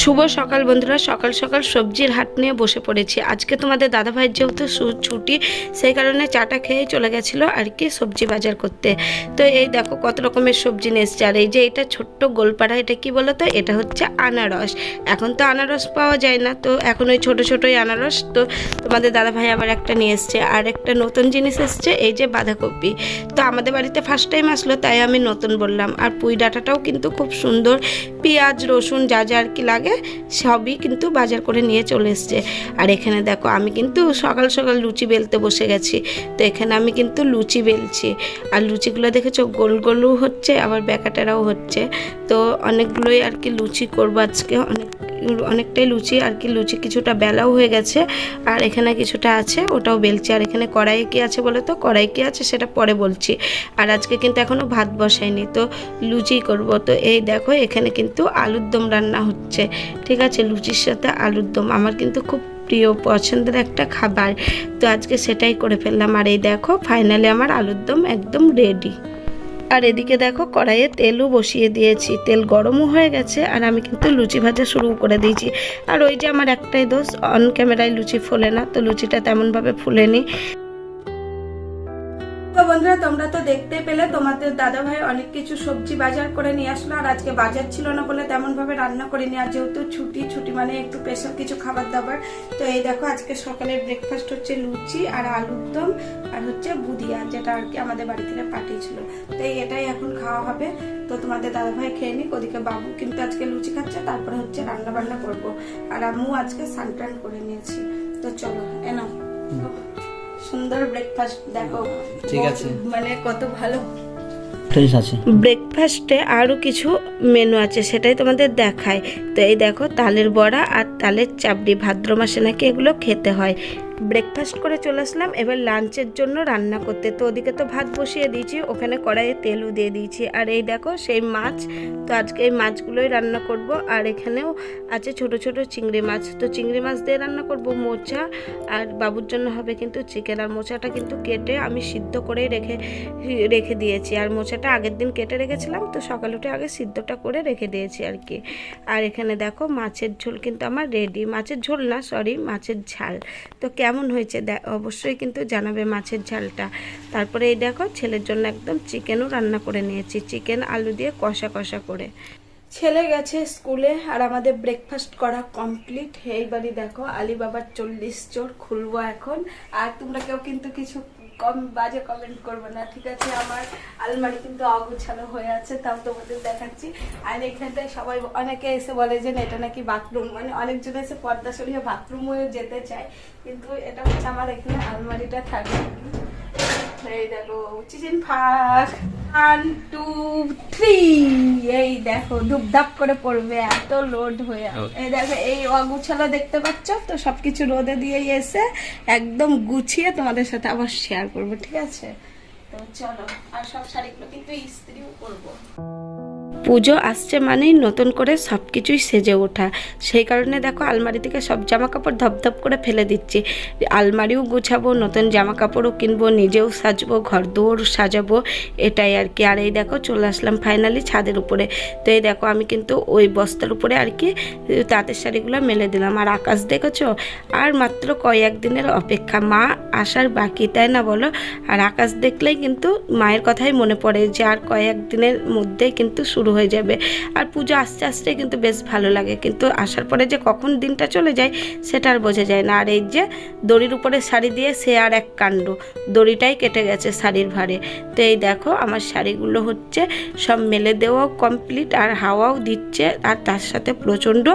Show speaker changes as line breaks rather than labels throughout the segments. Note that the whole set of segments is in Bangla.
শুভ সকাল বন্ধুরা, সকাল সকাল সবজির হাট নিয়ে বসে পড়েছি। আজকে তোমাদের দাদাভাইয়ের যেহেতু ছুটি, সেই কারণে চাটা খেয়ে চলে গেছিল আর কি সবজি বাজার করতে। তো এই দেখো কত রকমের সবজি নিয়ে এসছে। আর এই যে এটা ছোট্ট গোলপাড়া, এটা কি বলো তো এটা হচ্ছে আনারস। এখন তো আনারস পাওয়া যায় না, তো এখন ওই ছোটো ছোটোই আনারস। তো তোমাদের দাদাভাই আবার একটা নিয়ে এসছে। আর একটা নতুন জিনিস এসছে, এই যে বাঁধাকপি। তো আমাদের বাড়িতে ফার্স্ট টাইম আসলো, তাই আমি নতুন বললাম। আর পুঁই ডাঁটাটাও কিন্তু খুব সুন্দর। পেঁয়াজ, রসুন যা যা আর কি লাগে সবই কিন্তু বাজার করে নিয়ে চলে এসছে। আর এখানে দেখো আমি কিন্তু সকাল সকাল লুচি বেলতে বসে গেছি। তো এখানে আমি কিন্তু লুচি বেলছি। আর লুচিগুলো দেখেছ গোল গোলও হচ্ছে, আবার ব্যাকাটারাও হচ্ছে। তো অনেকগুলোই আর কি লুচি করব আজকে, অনেক অনেকটাই লুচি আর কি, লুচি কিছুটা বেলাও হয়ে গেছে আর এখানে কিছুটা আছে, ওটাও বেলছি আর এখানে কড়াই কি আছে বলে তো? কড়াই কি আছে সেটা পরে বলছি। আর আজকে কিন্তু এখনও ভাত বসাইনি, তো লুচি করব। তো এই দেখো এখানে কিন্তু আলুর দম রান্না হচ্ছে, ঠিক আছে? লুচির সাথে আলুর দম, আমার কিন্তু খুব প্রিয় পছন্দের একটা খাবার। তো আজকে সেটাই করে ফেললাম। আর এই দেখো ফাইনালি আমার আলুর দম একদম রেডি আর এদিকে দেখো কড়াইয়ে তেলও বসিয়ে দিয়েছি। তেল গরমও হয়ে গেছে আর আমি কিন্তু লুচি ভাজা শুরু করে দিয়েছি। আর ওই যে আমার একটাই দোষ অন ক্যামেরায় লুচি ফোলে না, তো লুচিটা তেমনভাবে ফুলেনি। বন্ধুরা, তোমরা তো দেখতে পেলে, তোমাদের দাদা ভাই অনেক কিছু সবজি বাজার করে নিয়ে আসলো, আর আজকে বাজার ছিল না বলে তেমন ভাবে রান্না করিনি, আর যেহেতু ছুটি ছুটি মানে একটু স্পেশাল কিছু খাবার দাবার, তো এই দেখো আজকে সকালের ব্রেকফাস্ট হচ্ছে লুচি আর আলুর দম, আর হচ্ছে বুদিয়া, যেটা আর কি আমাদের বাড়ি থেকে পাঠিয়েছিল। তো এটাই এখন খাওয়া হবে। তো তোমাদের দাদা ভাই খেয়ে নিক, ওদিকে বাবু কিন্তু আজকে লুচি খাচ্ছে, তারপরে হচ্ছে রান্না বান্না করব। আর আম্মু আজকে সানটান করে নিয়েছি। তো চলো এনা সুন্দর ব্রেকফাস্ট দেখো।
ঠিক আছে।
মানে কত ভালো।
আছে।
ব্রেকফাস্টে আরও কিছু মেনু আছে সেটাই তোমাদের দেখায়। তো এই দেখো তালের বড়া আর তালের চাপড়ি ভাদ্র মাসে নাকি এগুলো খেতে হয়। ব্রেকফাস্ট করে চলে আসলাম। এবার লাঞ্চের জন্য রান্না করতে। তো ওদিকে তো ভাত বসিয়ে দিয়েছি, ওখানে কড়াইয়ে তেলও দিয়ে দিয়েছি। আর এই দেখো, সেই মাছ, তো আজকে এই মাছগুলোই রান্না করব। আর এখানেও আছে ছোট ছোট চিংড়ি মাছ। তো চিংড়ি মাছ দিয়ে রান্না করব মোচা। আর বাবুর জন্য হবে কিন্তু চিকেন আর মোচাটা কিন্তু কেটে আমি সিদ্ধ করেই রেখে রেখে দিয়েছি। আর মোচাটা আগের দিন কেটে রেখেছিলাম, তো সকালে উঠে আগে সিদ্ধটা করে রেখে দিয়েছি আর কি। আর এখানে দেখো, মাছের ঝোল কিন্তু আমার রেডি মাছের ঝোল না সরি মাছের ঝাল। তো কেমন হয়েছে অবশ্যই কিন্তু জানাবে মাছের ঝালটা। তারপরে এই দেখো, ছেলের জন্য একদম চিকেনও রান্না করে নিয়েছি। চিকেন, আলু দিয়ে কষা কষা করে। ছেলে গেছে স্কুলে আর আমাদের ব্রেকফাস্ট করা কমপ্লিট এইবারই দেখো, আলিবাবার চল্লিশ চোর খুলবো এখন। আর তোমরা কেউ কিন্তু কিছু কম বাজে কমেন্ট করবে না, ঠিক আছে? আমার আলমারি কিন্তু অগুছানো হয়ে আছে, তাও তোমাদের দেখাচ্ছি। আর এখানটায় সবাই অনেকে এসে বলে যে এটা নাকি বাথরুম মানে অনেকজন এসে পর্দা সরিয়ে বাথরুম বাথরুমে যেতে চায়, কিন্তু এটা হচ্ছে আমার এখানে আলমারিটা থাকে এই দেখো, চিচিন ফাঁক। ওয়ান টু থ্রি এই দেখো ধুপধাপ করে পড়বে এত লোড হয়ে এই দেখো এই অগুছালো দেখতে পাচ্ছ? তো সবকিছু রোদে দিয়ে এসে একদম গুছিয়ে তোমাদের সাথে আবার শেয়ার করব ঠিক আছে? তো চলো আর সব শাড়িগুলো কিন্তু ইস্ত্রিও করব। পুজো আসছে মানেই নতুন করে সব কিছুই সেজে ওঠা। সেই কারণে দেখো আলমারি থেকে সব জামা কাপড় ধপধপ করে ফেলে দিচ্ছি। আলমারিও গুছাবো, নতুন জামা কাপড়ও কিনবো, নিজেও সাজবো ঘর দৌড় সাজাবো, এটাই আর কি। আর এই দেখো চলে আসলাম ফাইনালি ছাদের উপরে। তো এই দেখো আমি কিন্তু ওই বস্তার উপরে আর কি, তাঁতের শাড়িগুলো মেলে দিলাম। আর আকাশ দেখেছ? আর মাত্র কয়েক দিনের অপেক্ষা। মা আসার বাকি, তাই না বলো? আর আকাশ দেখলেই কিন্তু মায়ের কথাই মনে পড়ে যে আর কয়েক দিনের মধ্যে কিন্তু শুরু হয়ে যাবে। আর পুজো আস্তে আস্তে কিন্তু বেশ ভালো লাগে। কিন্তু আসার পরে যে কখন দিনটা চলে যায়, সেটা আর বোঝা যায় না। আর এই যে দড়ির উপরে শাড়ি দিয়ে সে আর এক কাণ্ড, দড়িটাই কেটে গেছে শাড়ির ভারে তো এই দেখো, আমার শাড়িগুলো হচ্ছে সব মেলে দেওয়াও কমপ্লিট আর হাওয়াও দিচ্ছে। আর তার সাথে প্রচণ্ড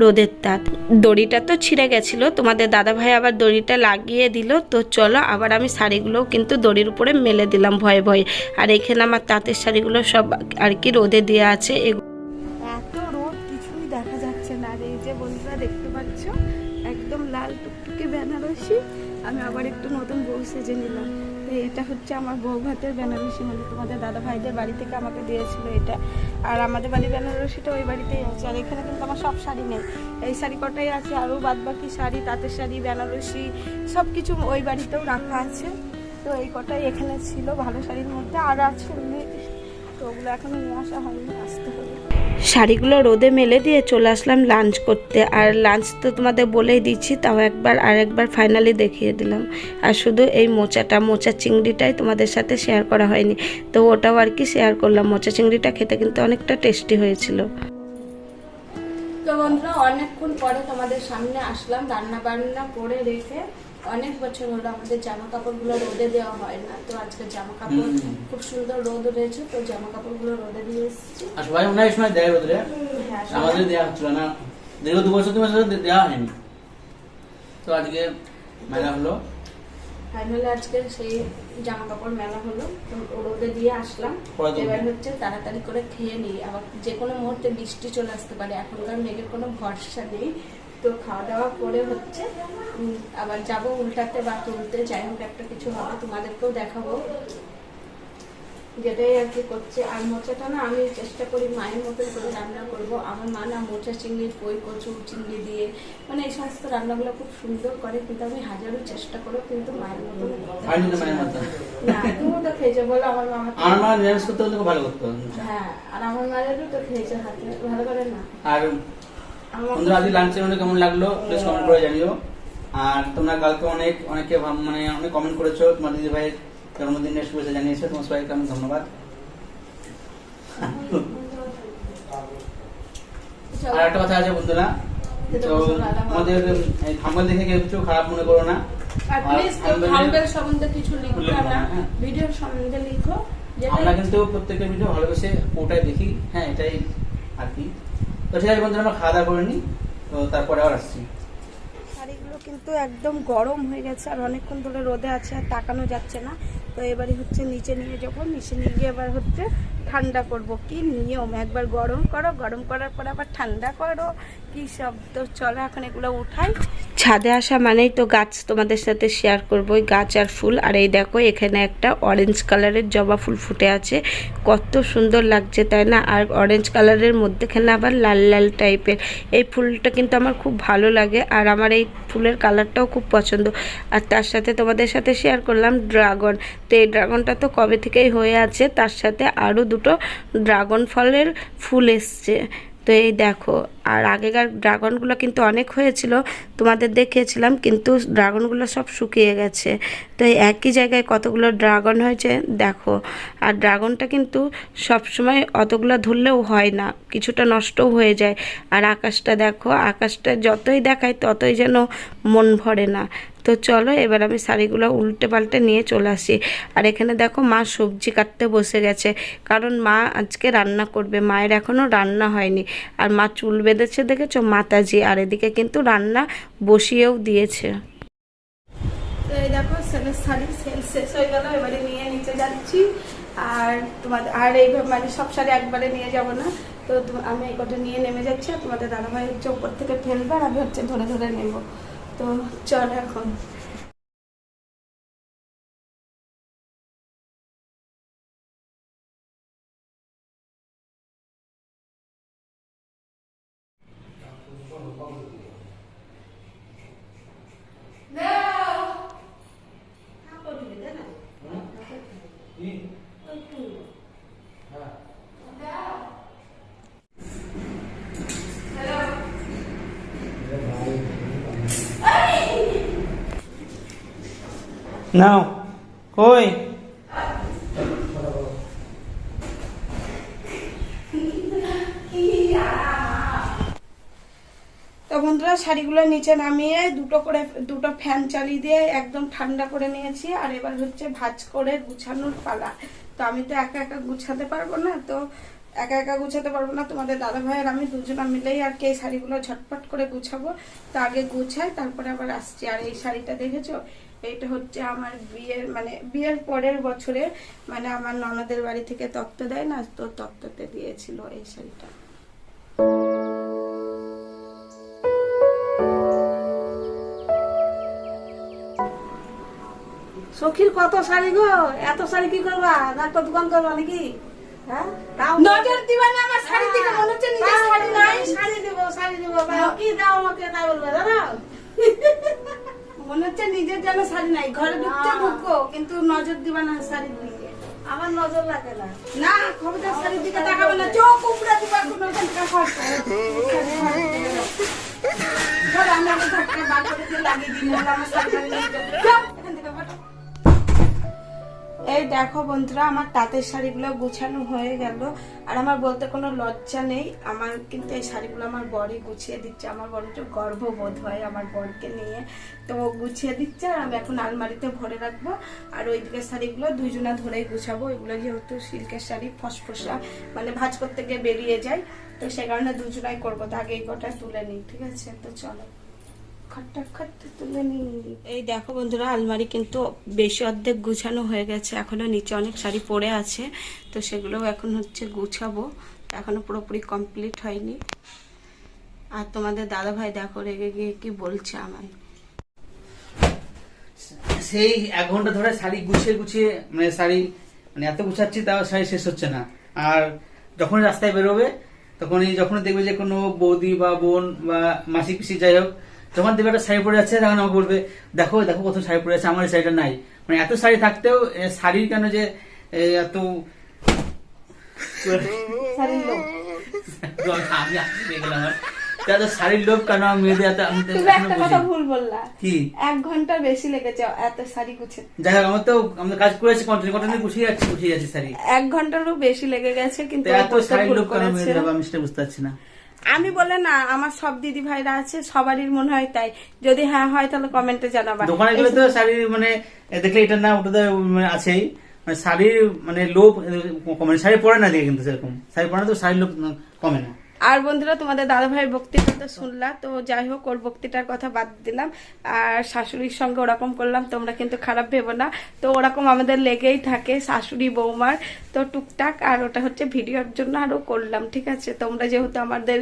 রোদের তাপ। দড়িটা তো ছিঁড়ে গেছিল। তোমাদের দাদাভাই আবার দড়িটা লাগিয়ে দিল। তো চলো, আবার আমি শাড়িগুলোও কিন্তু দড়ির উপরে মেলে দিলাম ভয়ে ভয়ে। আর এখানে আমার তাঁতের শাড়িগুলো সব আর কি রোদে দেওয়া আছে এত রোদ, কিছুই দেখা যাচ্ছে না। আর এই যে বন্ধুরা দেখতে পাচ্ছ, একদম লাল টুকটুকে বেনারসি। আমি আবার একটু নতুন বউ সেজে নিলাম। এটা হচ্ছে আমার বউ ভাতের বেনারসি মানে তোমাদের দাদা ভাইদের বাড়ি থেকে আমাকে দিয়েছিল এটা। আর আমাদের বাড়ির বেনারসিটা ওই বাড়িতেই আছে। আর এখানে কিন্তু আমার সব শাড়ি নেই। এই শাড়ি কটাই আছে? আরও বাদ বাকি শাড়ি, তাঁতের শাড়ি, বেনারসি সব কিছু ওই বাড়িতেও রাখা আছে। তো এই কটাই এখানে ছিল ভালো শাড়ির মধ্যে। আর আছে তো ওগুলো এখনও নিয়ে আসা হয়নি আসতে হবে। শাড়িগুলো রোদে মেলে দিয়ে চলে আসলাম লাঞ্চ করতে। আর লাঞ্চ তো তোমাদের বলেই দিচ্ছি তাও একবার আর একবার ফাইনালি দেখিয়ে দিলাম। আর শুধু এই মোচাটা মোচা চিংড়িটাই তোমাদের সাথে শেয়ার করা হয়নি। তো ওটাও আর কি শেয়ার করলাম। মোচা চিংড়িটা খেতে কিন্তু অনেকটা টেস্টি হয়েছিল। তো বন্ধুরা অনেকক্ষণ পরে তোমাদের সামনে আসলাম। রান্না বান্না করে রেখে অনেক বছর হলো আমাদের জামা কাপড়গুলো রোদে দেওয়া হয় না তো আজকে জামা কাপড় খুব সুন্দর রোদ উঠেছে তো জামা কাপড়গুলো রোদে দিয়ে এসেছি।
আর সবাই মনে হয় সময় দেয় রোদরে
হ্যাঁ
আমাদের দেওয়া হচ্ছিল না। দীর্ঘ দু বছর তিন বছর দেওয়া হয়নি। তো আজকে মেলা হলো।
ফাইনালি আজকে সেই জামা কাপড় মেলা হলো রোদে দিয়ে আসলাম। এবার হচ্ছে তাড়াতাড়ি করে খেয়ে নিই। আবার যে কোনো মুহূর্তে বৃষ্টি চলে আসতে পারে এখনকার মেঘের কোনো ভরসা নেই। তো খাওয়া দাওয়া করে হচ্ছে আবার যাব উল্টাতে বা তুলতে। যাই হোক একটা কিছু হবে তোমাদেরকেও দেখাবো। যেটাই আর কি করছে আর মোচাটা না আমি চেষ্টা করি মায়ের মতন করে রান্না করব। আমার মা না মোচা চিংড়ি কই কচু চিংড়ি দিয়ে মানে এই সমস্ত রান্নাগুলো খুব সুন্দর করে কিন্তু আমি হাজারো চেষ্টা করেও কিন্তু মায়ের মতন না। তো খেয়েছো বলো আমার মামা
আমার মা নিরামিষ করতে ভালো করতো।
হ্যাঁ আর আমার মায়েরও তো খেয়েছে হাতে ভালো করে না?
আর বন্ধুরা আজকে লাঞ্চের মধ্যে কেমন লাগল? প্লিজ কমেন্ট করে জানিও। আর তোমরা কালকে অনেক অনেকে মানে অনেক কমেন্ট করেছ। তোমার দিদি ভাইয়ের জন্মদিনের শুভেচ্ছা জানিয়েছো। তোমার সবাইকে আমি ধন্যবাদ। আর একটা কথা আছে বন্ধুরা। তো আমাদের এই থাম্বনেল দেখে কেউ কিছু খারাপ মনে করো না।
থাম্বেল সম্বন্ধে কিছু লিখো
হ্যাঁ।
সম্বন্ধে লিখো
আমরা কিন্তু প্রত্যেকের ভিডিও ভালোবেসে ওটাই দেখি। হ্যাঁ এটাই আর কি। তো ঠিক আছে বন্ধুরা, আমরা খাওয়া দাওয়া করে নিই তো তারপরে আবার আসছি।
শাড়িগুলো কিন্তু একদম গরম হয়ে গেছে, আর অনেকক্ষণ ধরে রোদে আছে আর তাকানো যাচ্ছে না। তো এবারে হচ্ছে নিচে নিয়ে যখন নিচে নিয়ে গিয়ে এবার হচ্ছে ঠান্ডা করব। কি নিয়ম? একবার গরম করো, গরম করার পর আবার ঠান্ডা করো। কি সব তো চলো এখন এগুলো উঠাই। ছাদে আসা মানেই তো গাছ তোমাদের সাথে শেয়ার করব গাছ আর ফুল। আর এই দেখো, এখানে একটা অরেঞ্জ কালারের জবা ফুল ফুটে আছে। কত সুন্দর লাগছে, তাই না? আর অরেঞ্জ কালারের মধ্যেখানে আবার লাল লাল টাইপের এই ফুলটা কিন্তু আমার খুব ভালো লাগে, আর আমার এই ফুলের কালারটাও খুব পছন্দ। আর তার সাথে তোমাদের সাথে শেয়ার করলাম ড্রাগন তো এই ড্রাগনটা তো কবে থেকেই হয়ে আছে, তার সাথে আরও দুটো ড্রাগন ফলের ফুল এসছে। তো এই দেখো, আর আগেকার ড্রাগনগুলো কিন্তু অনেক হয়েছিল, তোমাদের দেখিয়েছিলাম, কিন্তু ড্রাগনগুলো সব শুকিয়ে গেছে। তো এই একই জায়গায় কতগুলো ড্রাগন হয়েছে, দেখো। আর ড্রাগনটা কিন্তু সবসময় অতগুলো ধরলেও হয় না, কিছুটা নষ্টও হয়ে যায়। আর আকাশটা দেখো, আকাশটা যতই দেখায় ততই যেন মন ভরে না। তো চলো, এবার আমি শাড়িগুলো উল্টে পাল্টে নিয়ে চলে আসি। আর এখানে দেখো মা সবজি কাটতে বসে গেছে। কারণ মা আজকে রান্না করবে, মায়ের এখনও রান্না হয়নি। আর মা চুল বেঁধেছে দেখেছ? মাতাজি। আর এদিকে কিন্তু রান্না বসিয়েও দিয়েছে। তো এই দেখো শাড়ি শেষ হয়ে গেল, এবারে নিয়ে নিচে যাচ্ছি। আর তোমাদের, আর এইভাবে মানে সব শাড়ি একবারে নিয়ে যাব না। তো তো- আমি এই কটা নিয়ে নেমে যাচ্ছি, আর তোমাদের দাদাভাই হচ্ছে উপর থেকে ফেলবে, আর আমি হচ্ছে ধরে ধরে নেব। তো চল এখন
নাও। কই?
তো বন্ধুরা, শাড়িগুলো নিচে নামিয়ে দুটো করে দুটো ফ্যান চালিয়ে দিয়ে একদম ঠান্ডা করে নিয়েছি। আর এবার হচ্ছে ভাজ করে গুছানোর পালা। তো আমি তো একা একা গুছাতে পারব না, তো একা একা গুছাতে পারব না। তোমাদের দাদা ভাই আর আমি দুজনা মিলেই আর কি এই শাড়িগুলো ঝটপট করে গুছাবো। তো আগে গুছাই, তারপরে আবার আসছি। আর এই শাড়িটা দেখেছ? এইটা হচ্ছে আমার বিয়ের মানে বিয়ের পরের বছরে মানে আমার ননদের বাড়ি থেকে তত্ত্ব দেয় না তো তত্ত্বতে দিয়েছিল এই শাড়িটা।
সখীর কত শাড়ি গো? এত শাড়ি কি করবা? একটা দোকান করবা নাকি? হ্যাঁ?
নজর দিবা না আমার শাড়ি মনে হচ্ছে নিজের শাড়ি নাই।
শাড়ি দিব শাড়ি দিব। কি দাও আমাকে তাই বলবে জানো?
মনে হচ্ছে নিজের যেন শাড়ি নাই। ঘরে
ঢুকছে।
ঢুকো কিন্তু নজর দিবা না শাড়ির দিকে
আমার নজর লাগে না।
না খবরদার শাড়ির দিকে তাকাবে না। চোখ উপড়ে দিবা কোনো ওখান থেকে খরচ ধরো আমি ধাক্কা বার করে দিয়ে লাগিয়ে দিন আমার শাড়ি এই দেখো বন্ধুরা, আমার তাঁতের শাড়িগুলো গুছানো হয়ে গেল। আর আমার বলতে কোনো লজ্জা নেই, আমার কিন্তু এই শাড়িগুলো আমার বরই গুছিয়ে দিচ্ছে। আমার বরঞ্চ গর্ববোধ হয় আমার বরকে নিয়ে। তো গুছিয়ে দিচ্ছে, আর আমি এখন আলমারিতে ভরে রাখব। আর ওই দিকের শাড়িগুলো দুইজনা ধরেই গুছাবো। এগুলো যেহেতু সিল্কের শাড়ি, ফসফসা মানে ভাজ করতে গিয়ে বেরিয়ে যায়। তো সে কারণে দুজনাই করব, তো আগে এই কটা তুলে নিই, ঠিক আছে? তো চলো খট্টা খট্টা তুলে নিই এই দেখো বন্ধুরা আলমারি কিন্তু বেশি অর্ধেক গুছানো হয়ে গেছে। এখনও নিচে অনেক শাড়ি পরে আছে তো সেগুলোও এখন হচ্ছে গুছাবো। এখনও পুরোপুরি কমপ্লিট হয়নি। আর তোমাদের দাদা ভাই দেখো রেগে গিয়ে কি বলছে আমায়।
সেই এক ঘণ্টা ধরে শাড়ি গুছিয়ে গুছিয়ে মানে শাড়ি মানে এত গুছাচ্ছি তাও শাড়ি শেষ হচ্ছে না। আর যখন রাস্তায় বেরোবে তখনই যখন দেখবে যে কোনো বৌদি বা বোন বা মাসি পিসি যাই হোক যখন দেখবে একটা শাড়ি পরে যাচ্ছে তখন আমাকে বলবে দেখো দেখো কত শাড়ি পরে আছে আমার এই শাড়িটা নাই। মানে এত শাড়ি থাকতেও শাড়ির কেন যে এত আমি আসছি পেয়ে গেলাম আর। তা এত শাড়ির লোভ কেন? মেয়েদের এত
তুমি একটা কথা ভুল বললা।
কি?
এক ঘণ্টা বেশি লেগেছে এত শাড়ি গুছে।
যাই হোক আমার তো আমরা কাজ করেছি কন্টিনিউ কন্টিনিউ গুছিয়ে যাচ্ছি গুছিয়ে যাচ্ছি শাড়ি।
এক ঘন্টারও বেশি লেগে গেছে কিন্তু
এত
বলতে
শাড়ির লোভ কেন মেয়েদের আমি সেটা বুঝতে পারছি না।
আমি বলে না, আমার সব দিদি ভাইরা আছে, সবারই মনে হয় তাই। যদি হ্যাঁ হয়, তাহলে কমেন্টে জানাবা।
দোকানে গেলে তো শাড়ির মানে দেখলে এটা না, ওটা তো মানে আছেই। মানে শাড়ির মানে লোভ কমে শাড়ি পরে না দিকে কিন্তু সেরকম। শাড়ি পরে তো শাড়ির লোভ কমে না।
আর বন্ধুরা, তোমাদের দাদা ভাইয়ের বক্তৃতা তো শুনলাম, তো যাই হোক, ওর বক্তৃতার কথা বাদ দিলাম। আর শাশুড়ির সঙ্গে ওরকম করলাম, তোমরা কিন্তু খারাপ ভেবো না। তো ওরকম আমাদের লেগেই থাকে শাশুড়ি, বৌমার। তো টুকটাক, আর ওটা হচ্ছে ভিডিওর জন্য আরও করলাম, ঠিক আছে? তোমরা যেহেতু আমাদের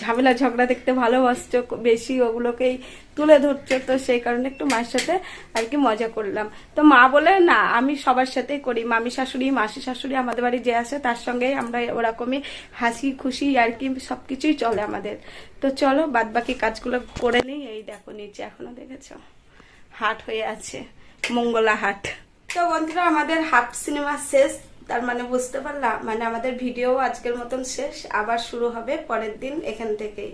ঝামেলা ঝগড়া দেখতে ভালোবাসছো, বেশি ওগুলোকেই তুলে ধরছো, তো সেই কারণে একটু মায়ের সাথে আর কি মজা করলাম। তো মা বলে, না, আমি সবার সাথেই করি। মামি শাশুড়ি, মাসি শাশুড়ি আমাদের বাড়ি যে আছে, তার সঙ্গে আমরা ওরকমই হাসি, খুশি আর কি সবকিছুই চলে আমাদের। তো চলো বাদ বাকি কাজগুলো করে নিই। এই দেখো, নিচে এখনও দেখেছ? হাট হয়ে আছে, মঙ্গলা হাট। তো বন্ধুরা, আমাদের হাফ সিনেমা শেষ। তার মানে বুঝতে পারলাম মানে আমাদের ভিডিও আজকের মতন শেষ। আবার শুরু হবে পরের দিন এখান থেকেই।